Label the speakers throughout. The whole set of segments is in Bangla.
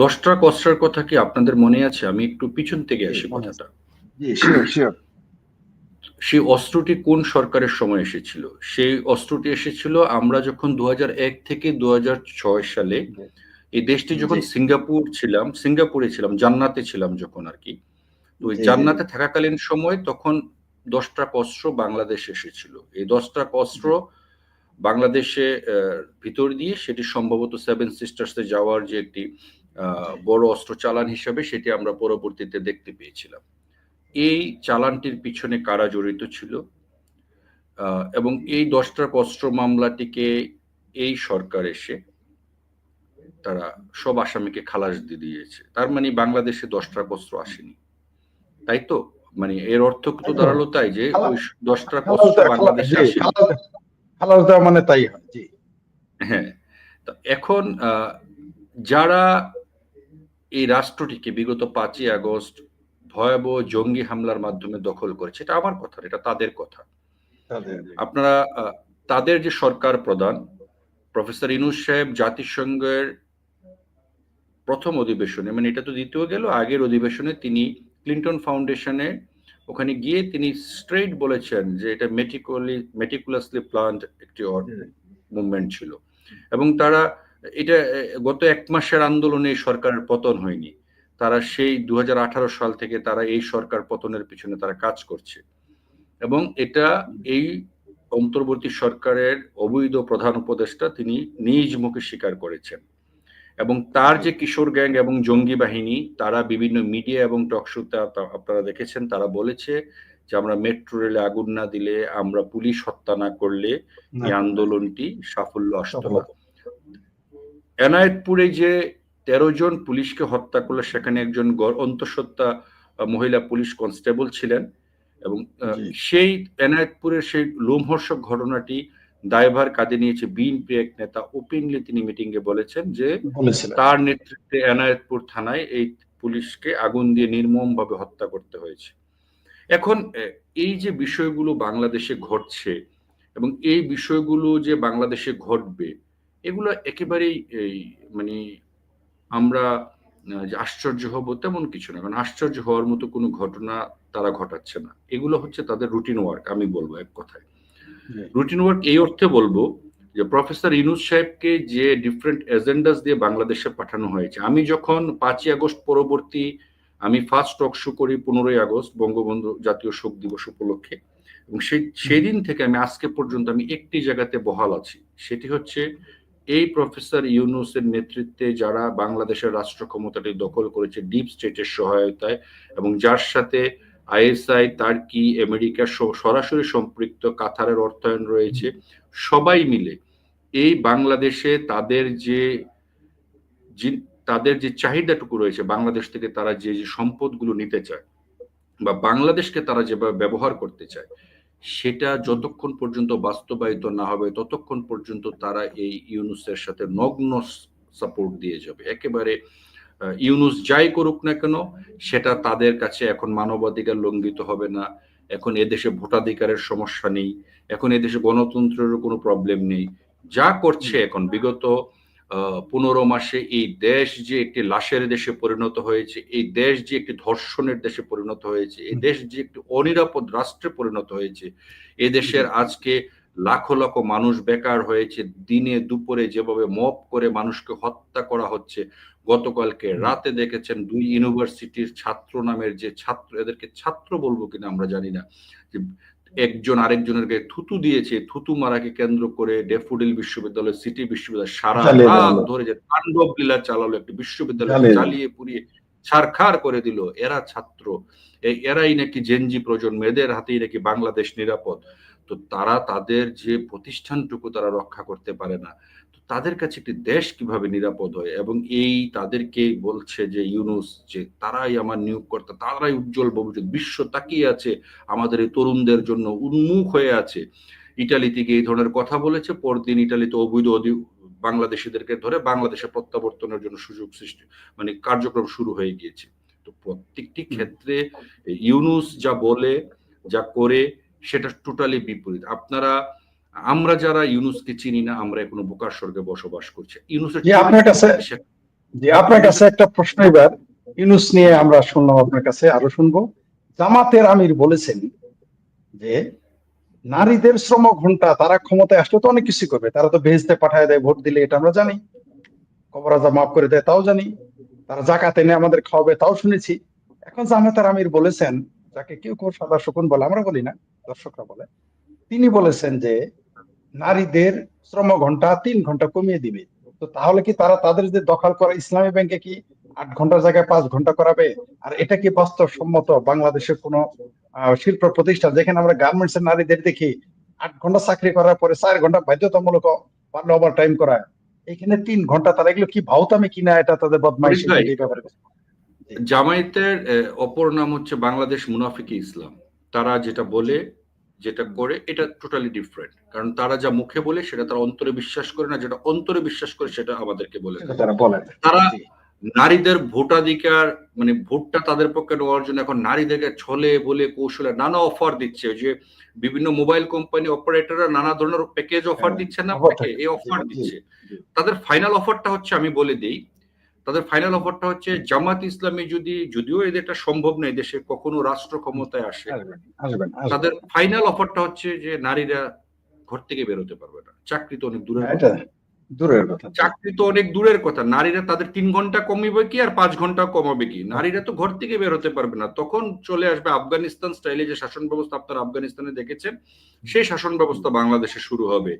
Speaker 1: দশটা কষ্টের কথা কি আপনাদের মনে আছে? আমি একটু পিছন থেকে আসি কথাটা। সেই অস্ত্রটি কোন সরকারের সময় এসেছিল? সেই অস্ত্রটি এসেছিল আমরা যখন দু এক থেকে দু সালে এই দেশটি যখন সিঙ্গাপুর ছিলাম সিঙ্গাপুরে ছিলাম জান্নাতে ছিলাম যখন আর কি। ওই জান্নাতে থাকাকালীন সময় তখন দশটা অস্ত্র বাংলাদেশ এসেছিল। এই দশটা অস্ত্র বাংলাদেশে ভিতর দিয়ে সেটি সম্ভবত সেভেন সিস্টার্সে যাওয়ার যে একটি বড় অস্ত্র চালান হিসেবে সেটি আমরা পরবর্তীতে দেখতে পেয়েছিলাম। এই চালানটির পিছনে কারা জড়িত ছিল? এবং এই দশটা অস্ত্র মামলাটিকে এই সরকার এসে তারা সব আসামিকে খালাস দিয়ে দিয়েছে। তার মানে বাংলাদেশে দশটা অস্ত্র আসেনি। তাই তো? মানে এর অর্থ তো দাঁড়াল তাই যে ওই দশটা অস্ত্র বাংলাদেশে
Speaker 2: খালাস- দেওয়া মানে তাই হয় জি।
Speaker 1: হ্যাঁ। এখন আহ, যারা এই রাষ্ট্রটিকে বিগত পাঁচই আগস্ট ভয়াবহ জঙ্গি হামলার মাধ্যমে দখল করেছে এটা আমার কথা এটা তাদের কথা। আপনারা তাদের যে সরকার প্রধান প্রফেসর ইনুস সাহেব জাতিসংঘের প্রথম অধিবেশনে মানে এটা তো দ্বিতীয় গেল আগের অধিবেশনে তিনি ক্লিন্টন ফাউন্ডেশনে ওখানে গিয়ে তিনি স্ট্রেট বলেছেন যে এটা মেটিকুয়ালি মেটিকুলাসলি প্লান্ট একটি মুভমেন্ট ছিল। এবং তারা এটা গত এক মাসের আন্দোলনে সরকারের পতন হয়নি। তারা সেই দু সাল থেকে তারা এই সরকার পতনের পিছনে তারা কাজ করছে। এবং এটা এই অন্তর্বর্তী সরকারের অবৈধ প্রধান উপদেষ্টা তিনি নিজ মুখে স্বীকার করেছেন। এবং তার যে কিশোর গ্যাং এবং জঙ্গি বাহিনী তারা বিভিন্ন মিডিয়া এবং টকশোতে আপনারা দেখেছেন তারা বলেছে যে আমরা মেট্রো রেলে আগুন না দিলে আমরা পুলিশ হত্যা না করলে এই আন্দোলনটি সাফল্য আসতো না এনায়েতপুরে যে তেরো জন পুলিশকে হত্যা করল সেখানে একজন অন্তঃসত্ত্বা মহিলা পুলিশ কনস্টেবল ছিলেন এবং সেই এনায়েতপুরের সেই লোমহর্ষক ঘটনাটি দায়ভার কাঁধে নিয়েছে বিএনপি এক নেতা ওপেনলি তিনি মিটিং এ বলেছেন যে তার নেতৃত্বে এনায়েতপুর থানায় এই পুলিশকে আগুন দিয়ে নির্মম ভাবে হত্যা করতে হয়েছে। এখন এই যে বিষয়গুলো বাংলাদেশে ঘটছে এবং এই বিষয়গুলো যে বাংলাদেশে ঘটবে এগুলো একেবারেই এই মানে আমরা যে আশ্চর্য হব তেমন কিছু না। কারণ আশ্চর্য হওয়ার মতো কোনো ঘটনা তারা ঘটাচ্ছে না। এগুলো হচ্ছে তাদের রুটিন ওয়ার্ক আমি বলব এক কথায়। রুটিন ওয়ার্ক এই অর্থে বলব যে প্রফেসর ইনুস সাহেবকে যে ডিফারেন্ট এজেন্ডাস দিয়ে বাংলাদেশে পাঠানো হয়েছে আমি যখন পাঁচই আগস্ট পরবর্তী আমি ফার্স্ট টক শো করি পনেরোই আগস্ট বঙ্গবন্ধু জাতীয় শোক দিবস উপলক্ষে এবং সেই সেদিন থেকে আমি আজকে পর্যন্ত আমি একটি জায়গাতে বহাল আছি। সেটি হচ্ছে এই প্রফেসর ইউনুসের নেতৃত্বে যারা বাংলাদেশের রাষ্ট্র ক্ষমতাটি দখল করেছে, ডিপ স্টেটের সহায়তায় এবং যার সাথে আইএসআই, তার্কি, আমেরিকা সরাসরি সম্পৃক্ত, কাতারের অর্থায়ন রয়েছে, সবাই মিলে এই বাংলাদেশে তাদের যে- তাদের যে চাহিদাটুকু রয়েছে, বাংলাদেশ থেকে তারা যে যে সম্পদগুলো নিতে চায় বা বাংলাদেশকে তারা যেভাবে ব্যবহার করতে চায় সেটা যতক্ষণ পর্যন্ত বাস্তবায়িত না হবে, ততক্ষণ পর্যন্ত তারা এই ইউনুসের সাথে নগ্ন সাপোর্ট দিয়ে যাবে। একেবারে ইউনুস যাই করুক না কেন, সেটা তাদের কাছে এখন মানবাধিকার লঙ্ঘিত হবে না। এখন এদেশে ভোটাধিকারের সমস্যা নেই। এখন এদেশে গণতন্ত্রেরও কোনো প্রবলেম নেই। যা করছে এখন, বিগত পনেরো মাসে এই দেশ যে একটি লাশের দেশে পরিণত হয়েছে এই দেশ যে একটি ধর্ষণের দেশে পরিণত হয়েছে এই দেশ যে একটি অনিরাপদ রাষ্ট্রে পরিণত হয়েছে এ দেশের আজকে লাখো লাখো মানুষ বেকার হয়েছে দিনে দুপুরে যেভাবে মপ করে মানুষকে হত্যা করা হচ্ছে গতকালকে রাতে দেখেছেন দুই ইউনিভার্সিটির ছাত্র নামের যে ছাত্র এদেরকে ছাত্র বলব কিনা আমরা জানি না যে একজন আরেকজনের গায়ে থুতু দিয়েছে থুতু মারাকে কেন্দ্র করে ডেফোডিল বিশ্ববিদ্যালয় সিটি বিশ্ববিদ্যালয় সারা রাত ধরে যে তাণ্ডব লীলা চালালো একটি বিশ্ববিদ্যালয় চালিয়ে পুড়িয়ে ছারখার করে দিল। এরা ছাত্র। এই এরাই নাকি জেনজি প্রজন্ম এদের হাতেই নাকি বাংলাদেশ নিরাপদ। তো তারা তাদের যে প্রতিষ্ঠানটুকু তারা রক্ষা করতে পারে না। তাদের কাছে একটি দেশ কীভাবে নিরাপদ হয় এবং এই তাদেরকে বলছে যে ইউনুস যে তারাই আমার নিয়োগকর্তা তারাই উজ্জ্বল ভবিষ্যৎ বিশ্ব তাকিয়ে আছে আমাদের এই তরুণদের জন্য উন্মুখ হয়ে আছে। ইটালি থেকে এই ধরনের কথা বলেছে পরদিন ইটালিতে অবৈধ বাংলাদেশিদেরকে ধরে বাংলাদেশে প্রত্যাবর্তনের জন্য সুযোগ সৃষ্টি মানে কার্যক্রম শুরু হয়ে গিয়েছে। তো প্রত্যেকটি ক্ষেত্রে ইউনুস যা বলে যা করে সেটা টোটালি বিপরীত। আপনারা আমরা যারা ইউনুসকে চিনি না আমরা এখনও বোকার স্বর্গে বসবাস করছি। ইউনুসের
Speaker 2: আপনার কাছে- যে আপনার কাছে একটা প্রশ্ন এবার। ইউনুস নিয়ে আমরা শুনলাম আপনার কাছে আরও শুনব। জামাতের আমির বলেছেন যে নারীদের শ্রম ঘণ্টা তারা ক্ষমতায় আসলে তো অনেক কিছু করবে। তারা তো ভেজতে পাঠায় দেয় ভোট দিলে এটা আমরা জানি। কবরাজা মাফ করে দেয় তাও জানি। তারা জাকাত এনে আমাদের খাওয়াবে তাও শুনেছি। এখন জামাতের আমির বলেছেন যাকে কেউ কেউ সাদা শকুন বলে আমরা বলি না দর্শকরা বলে তিনি বলেছেন যে নারীদের শ্রম ঘণ্টা তিন ঘণ্টা কমিয়ে দিবে। তো তাহলে কি তারা তাদের যে দখল করা ইসলামী ব্যাংকে কি আট ঘণ্টার জায়গায় পাঁচ ঘণ্টা করাবে? আর এটা কি বাস্তবসম্মত বাংলাদেশের কোন শিল্প প্রতিষ্ঠান যেখানে আমরা গার্মেন্টস এর নারীদের দেখি আট ঘণ্টা চাকরি করার পরে চার ঘণ্টা বাধ্যতামূলক পারলে ওভার টাইম করায়? এখানে তিন ঘণ্টা তারা এগুলো কি ভাউতামি কিনা এটা তাদের বদমাইশি ব্যাপারে
Speaker 1: জামায়াতের অপর নাম হচ্ছে বাংলাদেশ মুনাফিকি ইসলাম। তারা যেটা বলে যেটা করে এটা টোটালি ডিফারেন্ট কারণ তারা যা মুখে বলে সেটা তারা অন্তরে বিশ্বাস করে না যেটা অন্তরে বিশ্বাস করে সেটা আমাদেরকে বলে
Speaker 2: তারা
Speaker 1: তারা নারীদের ভোটাধিকার মানে ভোটটা তাদের পক্ষে নেওয়ার জন্য এখন নারীদেরকে ছলে বলে কৌশলে নানা অফার দিচ্ছে। যে বিভিন্ন মোবাইল কোম্পানি অপারেটররা নানা ধরনের প্যাকেজ অফার দিচ্ছে না এই অফার দিচ্ছে। তাদের ফাইনাল অফারটা হচ্ছে আমি বলে দিই তাদের ফাইনাল অফারটা হচ্ছে জামাত ইসলামী যদি যদিও এদের এটা সম্ভব নয় দেশে কখনো রাষ্ট্র ক্ষমতায় আসে। তাদের ফাইনাল অফারটা হচ্ছে যে নারীরা ঘর থেকে বেরোতে পারবে না। চাকরি তো অনেক দূরের
Speaker 2: হ্যাঁ,
Speaker 1: কথা।
Speaker 2: দূরের কথা।
Speaker 1: চাকরি তো অনেক দূরের কথা। নারীরা তাদের তিন ঘণ্টা কমিবে কি আর পাঁচ ঘণ্টা কমাবে কি? নারীরা তো ঘর থেকে বের হতে পারবে না। তখন চলে আসবে আফগানিস্তান স্টাইলে যে শাসন ব্যবস্থা আপনারা আফগানিস্তানে দেখেছেন সেই শাসন ব্যবস্থা বাংলাদেশে শুরু হবে।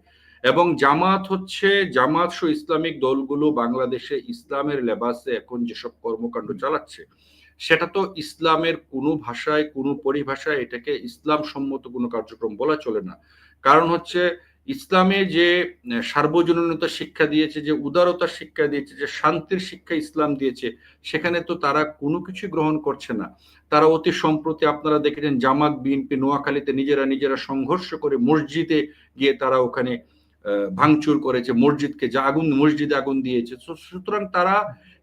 Speaker 1: এবং জামাত হচ্ছে, জামাত সহ ইসলামিক দলগুলো বাংলাদেশে ইসলামের লেবাসে এখন যেসব কর্মকাণ্ড চালাচ্ছে, সেটা তো ইসলামের কোনো ভাষায়, কোনো পরিভাষায় এটাকে ইসলাম সম্মত কোনো কার্যক্রম বলা চলে না। কারণ হচ্ছে ইসলামে যে সার্বজনীনতা শিক্ষা দিয়েছে, যে উদারতার শিক্ষা দিয়েছে, যে শান্তির শিক্ষা ইসলাম দিয়েছে, সেখানে তো তারা কোনো কিছু গ্রহণ করছে না। তারা অতি সম্প্রতি আপনারা দেখেছেন জামাত, বিএনপি নোয়াখালীতে নিজেরা নিজেরা সংঘর্ষ করে মসজিদে গিয়ে তারা ওখানে ভাঙচুর করেছে মসজিদকে যা আগুন মসজিদে আগুন দিয়েছে। সুতরাং তারা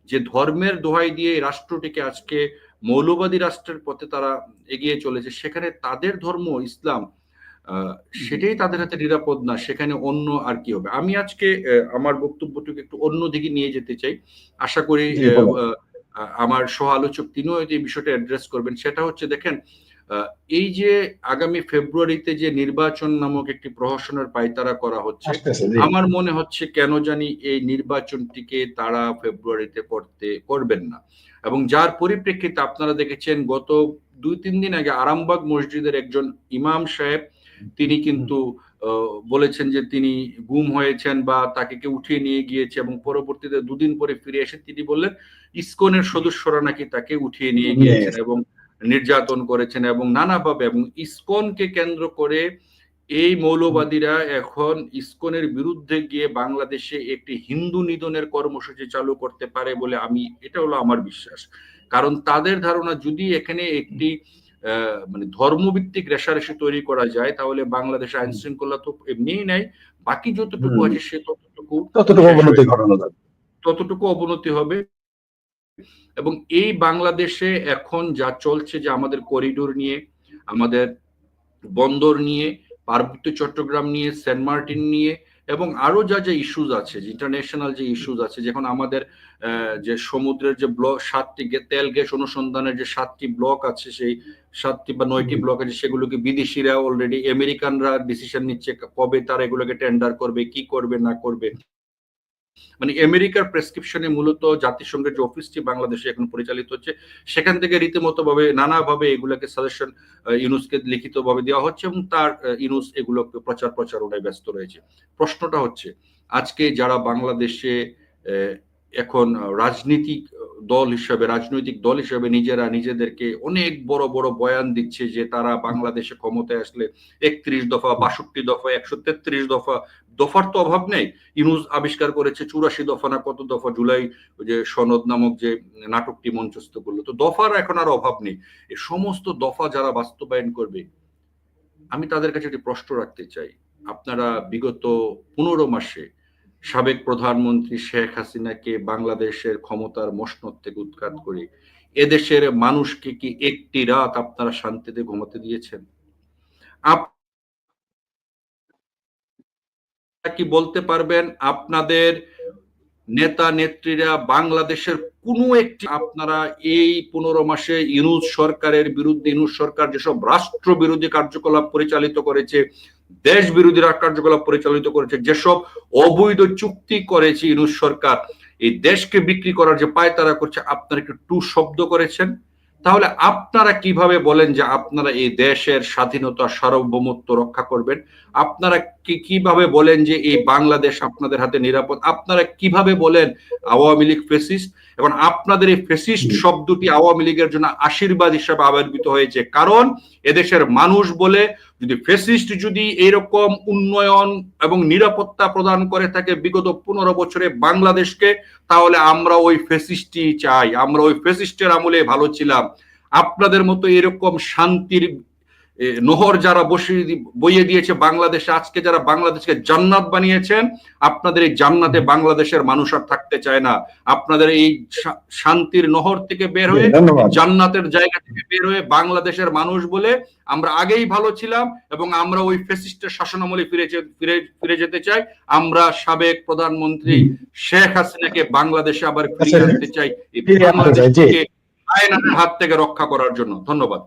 Speaker 1: যে ধর্মের দোহাই দিয়ে এই রাষ্ট্রটিকে আজকে মৌলবাদী রাষ্ট্রের পথে তারা এগিয়ে চলেছে সেখানে তাদের ধর্ম ইসলাম আহ, সেটাই তাদের হাতে নিরাপদ না সেখানে অন্য আর কি হবে। আমি আজকে আমার বক্তব্যটুকু একটু অন্য দিকে নিয়ে যেতে চাই। আশা করি আমার সহ আলোচক তিনিও এই বিষয়টা অ্যাড্রেস করবেন। সেটা হচ্ছে দেখেন আহ, এই যে আগামী ফেব্রুয়ারিতে যে নির্বাচন নামক একটি প্রহসনের পায়তারা করা হচ্ছে আমার মনে হচ্ছে কেন জানি এই নির্বাচনটিকে তারা ফেব্রুয়ারিতে করতে করবেন না। এবং যার পরিপ্রেক্ষিতে আপনারা দেখেছেন গত দুই তিন দিন আগে আরামবাগ মসজিদের একজন ইমাম সাহেব তিনি কিন্তু আহ, বলেছেন যে তিনি গুম হয়েছেন বা তাকে কেউ উঠিয়ে নিয়ে গিয়েছে এবং পরবর্তীতে দুদিন পরে ফিরে এসে তিনি বললেন ইসকনের সদস্যরা নাকি তাকে উঠিয়ে নিয়ে গিয়েছেন এবং নির্যাতন করেছেন এবং নানাভাবে এবং ইসকনকে কেন্দ্র করে এই মৌলবাদীরা এখন ইসকনের বিরুদ্ধে গিয়ে বাংলাদেশে একটি হিন্দু নিধনের কর্মসূচি চালু করতে পারে বলে আমি এটা হলো আমার বিশ্বাস। কারণ তাদের ধারণা যদি এখানে একটি আহ, মানে ধর্মভিত্তিক রেশারেশি তৈরি করা যায় তাহলে বাংলাদেশ আইন শৃঙ্খলা তো এমনিই নাই। বাকি যতটুকু আছে সে ততটুকু
Speaker 2: ততটুকু অবনতি
Speaker 1: হবে। এবং এই বাংলাদেশে এখন যা চলছে যে আমাদের করিডোর নিয়ে আমাদের বন্দর নিয়ে পার্বত্য চট্টগ্রাম নিয়ে সেন্ট মার্টিন নিয়ে এবং আরও যা যা ইস্যুজ আছে যে ইন্টারন্যাশনাল যে ইস্যুজ আছে যেমন আমাদের আহ, যে সমুদ্রের যে ব্লক সাতটি তেল গ্যাস অনুসন্ধানের যে সাতটি ব্লক আছে সেই সাতটি বা নয়টি ব্লক আছে সেগুলোকে বিদেশিরা অলরেডি আমেরিকানরা ডিসিশন নিচ্ছে কবে তারা এগুলোকে টেন্ডার করবে কি করবে না করবে। মানে আমেরিকার প্রেসক্রিপশনে মূলত জাতিসংঘের যে অফিসটি বাংলাদেশে এখন পরিচালিত হচ্ছে, সেখান থেকে রীতিমতো ভাবে নানাভাবে এগুলোকে সাজেশন ইউনুসকে লিখিত ভাবে দেওয়া হচ্ছে এবং তার ইউনুস এগুলোকে প্রচার প্রচারণায় ব্যস্ত রয়েছে। প্রশ্নটা হচ্ছে, আজকে যারা বাংলাদেশে এখন রাজনীতিক দল হিসাবে, রাজনৈতিক দল হিসাবে নিজেরা নিজেদেরকে অনেক বড় বড় বয়ান দিচ্ছে যে তারা বাংলাদেশে ক্ষমতায় আসলে একত্রিশ দফা, বাষট্টি দফা, একশো তেত্রিশ দফা দফার তো অভাব নেই। ইনুজ আবিষ্কার করেছে চুরাশি দফা না কত দফা, জুলাই যে সনদ নামক যে নাটকটি মঞ্চস্থ করল। তো দফার এখন আর অভাব নেই। এই সমস্ত দফা যারা বাস্তবায়ন করবে, আমি তাদের কাছে একটি প্রশ্ন রাখতে চাই। আপনারা বিগত পনেরো মাসে সাবেক প্রধানমন্ত্রী শেখ হাসিনাকে বাংলাদেশের ক্ষমতার মসনদ থেকে উৎখাত করে এদেশের মানুষকে কি একটি রাত আপনারা শান্তিতে ঘুমাতে দিয়েছেন? আপ- কি বলতে পারবেন? আপনাদের নেতা নেত্রীরা বাংলাদেশের কোনো একটি, আপনারা এই পনেরো মাসে ইনুস সরকারের বিরুদ্ধে ইনুস সরকার যেসব রাষ্ট্র বিরোধী কার্যকলাপ পরিচালিত করেছে, দেশ বিরোধী কার্যকলাপ পরিচালিত করেছে, যেসব অবৈধ চুক্তি করেছে ইনুস সরকার, এই দেশকে বিক্রি করার যে পায়তারা করছে, আপনারা একটু টু শব্দ করেছেন। তাহলে আপনারা কীভাবে বলেন যে আপনারা এই দেশের স্বাধীনতা, সার্বভৌমত্ব রক্ষা করবেন? আপনারা কি কীভাবে বলেন যে এই বাংলাদেশ আপনাদের হাতে নিরাপদ? আপনারা কীভাবে বলেন আওয়ামী লীগ ফেসিস্ট এবং আপনাদের এই ফেসিস্ট শব্দটি আওয়ামী লীগের জন্য আশীর্বাদ হিসাবে আবির্ভূত হয়েছে। কারণ এদেশের মানুষ বলে যদি ফেসিস্ট যদি এরকম উন্নয়ন এবং নিরাপত্তা প্রদান করে থাকে বিগত পনেরো বছরে বাংলাদেশকে তাহলে আমরা ওই ফেসিস্টই চাই। আমরা ওই ফেসিস্টের আমলে ভালো ছিলাম। আপনাদের মতো এরকম শান্তির নহর যারা বসিয়ে বইয়ে দিয়েছে বাংলাদেশে আজকে যারা বাংলাদেশকে জান্নাত বানিয়েছেন আপনাদের এই জান্নাতে বাংলাদেশের মানুষ আর থাকতে চায় না। আপনাদের এই শান্তির নহর থেকে বের হয়ে জান্নাতের জায়গা থেকে বের হয়ে বাংলাদেশের মানুষ বলে আমরা আগেই ভালো ছিলাম এবং আমরা ওই ফেসিস্টের শাসনামলে ফিরে ফিরে ফিরে যেতে চাই। আমরা সাবেক প্রধানমন্ত্রী শেখ হাসিনাকে বাংলাদেশে আবার ফিরে
Speaker 2: আচ্ছা,
Speaker 1: আনতে চাই। হাত থেকে রক্ষা করার জন্য। ধন্যবাদ।